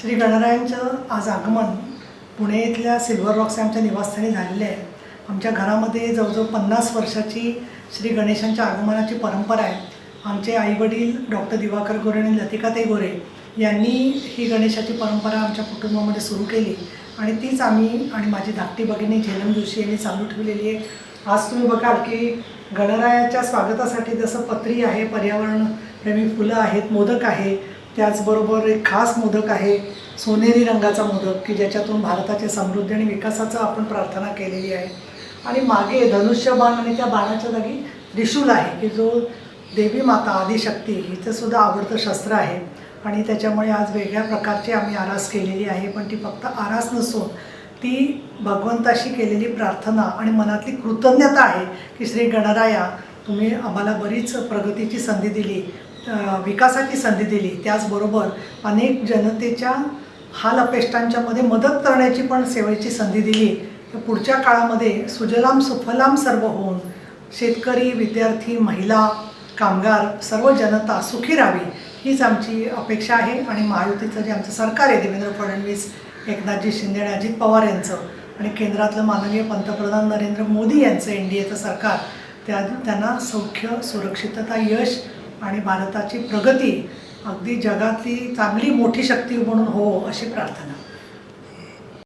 श्री गणरायांचं आज आगमन पुणे इथल्या सिल्वर रॉक्स या आमच्या निवासस्थानी झालेलं आहे. आमच्या घरामध्ये जवळजवळ पन्नास वर्षाची श्री गणेशांच्या आगमनाची परंपरा आहे. आमचे आईवडील डॉक्टर दिवाकर गोरे आणि लतिकाताई गोरे यांनी ही गणेशाची परंपरा आमच्या कुटुंबामध्ये सुरू केली. आणि तीच आम्ही आणि माझी धाकटी भगिनी झेलम जोशी यांनी चालू ठेवलेली आहे. आज तुम्ही बघाल की गणरायाच्या स्वागतासाठी जसं पत्री आहे पर्यावरणप्रेमी फुलं आहेत मोदक आहे त्याचबरोबर एक खास मोदक आहे सोनेरी रंगाचा मोदक की ज्याच्यातून भारताच्या समृद्धी आणि विकासाचं आपण प्रार्थना केलेली आहे. आणि मागे धनुष्यबाण आणि त्या बाणाच्या जागी त्रिशूल आहे की जो देवी माता आदिशक्ती हिचं सुद्धा आवडतं शस्त्र आहे. आणि त्याच्यामुळे आज वेगळ्या प्रकारची आम्ही आरास केलेली आहे पण ती फक्त आरास नसून ती भगवंताशी केलेली प्रार्थना आणि मनातली कृतज्ञता आहे की श्री गणराया तुम्ही आम्हाला बरीच प्रगतीची संधी दिली. विकासाची संधी दिली. त्याचबरोबर अनेक जनतेच्या हाल अपेष्टांच्यामध्ये मदत करण्याची पण सेवेची संधी दिली. तर पुढच्या काळामध्ये सुजलाम सुफलाम सर्व होऊन शेतकरी विद्यार्थी महिला कामगार सर्व जनता सुखी राहावी हीच आमची अपेक्षा आहे आणि महायुतीचं जे आमचं सरकार आहे देवेंद्र फडणवीस एकनाथजी शिंदे आणि अजित पवार यांचं आणि केंद्रातलं माननीय पंतप्रधान नरेंद्र मोदी यांचं एन डी एचं सरकार त्या त्यांना सौख्य सुरक्षितता यश आणि भारताची प्रगती अगदी जगातली चांगली मोठी शक्ती म्हणून हो अशी प्रार्थना.